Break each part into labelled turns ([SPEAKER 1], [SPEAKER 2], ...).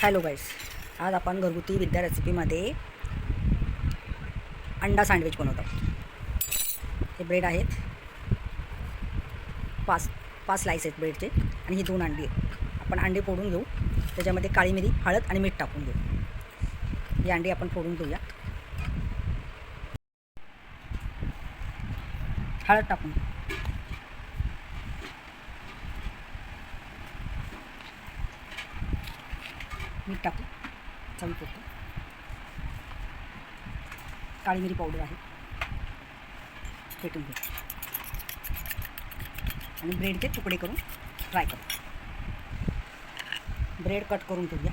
[SPEAKER 1] Hello गाईस आज आपण घरगुती विद्या रेसिपीमध्ये अंडा सँडविच बनवत. आहोत हे ब्रेड आहेत. पाच पाच स्लाईस आहेत ब्रेडचे आणि ही दोन अंडी आहेत. आपण अंडी फोडून घेऊ. त्याच्यामध्ये काळी मिरी हळद आणि मीठ टाकून घेऊ. ही अंडी आपण फोडून घेऊया हळद टाकून मीठ टाकू. चवीपुरतं काळी मिरी पावडर आहे. फेटून घेऊ. आणि ब्रेडचे तुकडे करून फ्राय करू. ब्रेड कट करून ठेवूया.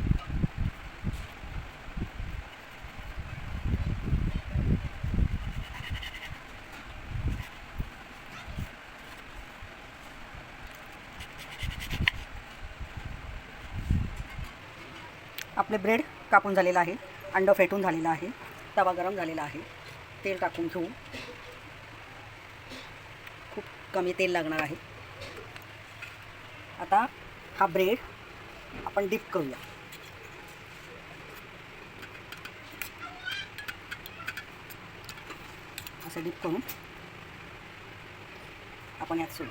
[SPEAKER 1] आपले ब्रेड कापून झालेलं आहे अंडं फेटून झालेलं आहे तवा गरम झालेला आहे. तेल टाकून घेऊ. खूप कमी तेल लागणार आहे. आता हा ब्रेड आपण डिप करूया. असं डिप करून आपण यात सोडू.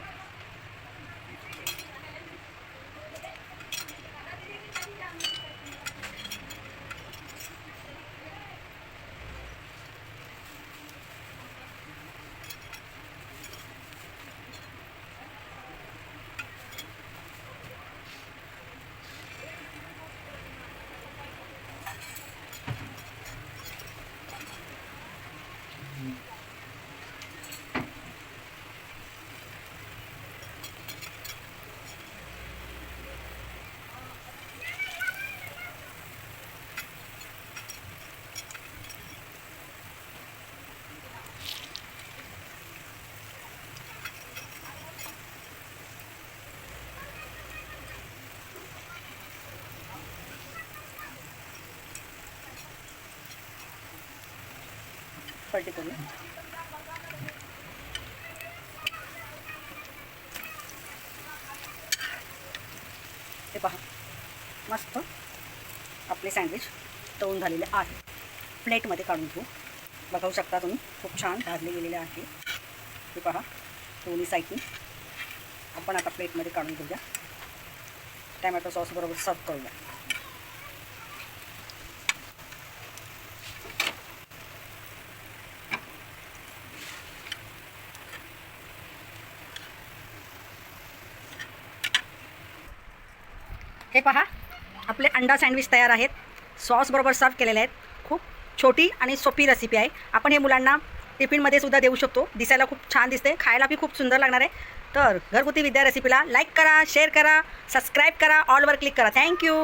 [SPEAKER 1] पलटी करूया हे मस्त. आपले सँडविच तळून झालेले आहे. प्लेटमध्ये काढून घेऊ. शकता तुम्ही, खूप छान भाजले गेलेले आहे. हे पहा, दोन्ही साईडनी आपण आता काढून घेऊया. टॅमॅटो सॉस बरोबर सर्व करूया. हे पहा आपले अंडा सँडविच तयार आहेत. सॉसबरोबर सर्व केलेले आहेत. खूप छोटी आणि सोपी रेसिपी आहे. आपण हे मुलांना टिफिनमध्ये सुद्धा देऊ शकतो. दिसायला खूप छान दिसते. खायला बी खूप सुंदर लागणार आहे. तर घरगुती विद्या रेसिपीला लाईक करा शेअर करा सबस्क्राईब करा ऑलवर क्लिक करा. थँक्यू